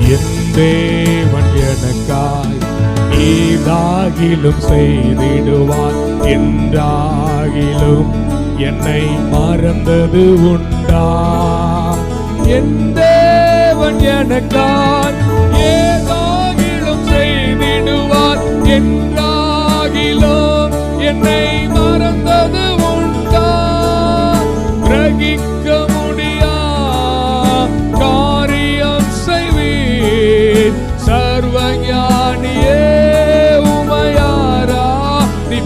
என் தேவன் எனக்காய் ஈதாகிலும் செய்திடுவார். என்றாகிலும் என்னை மறந்தது உண்டா? என் தேவன் எனக்காய் ஏதாகிலும் செய்திடுவார். என்றாகிலும் என்னை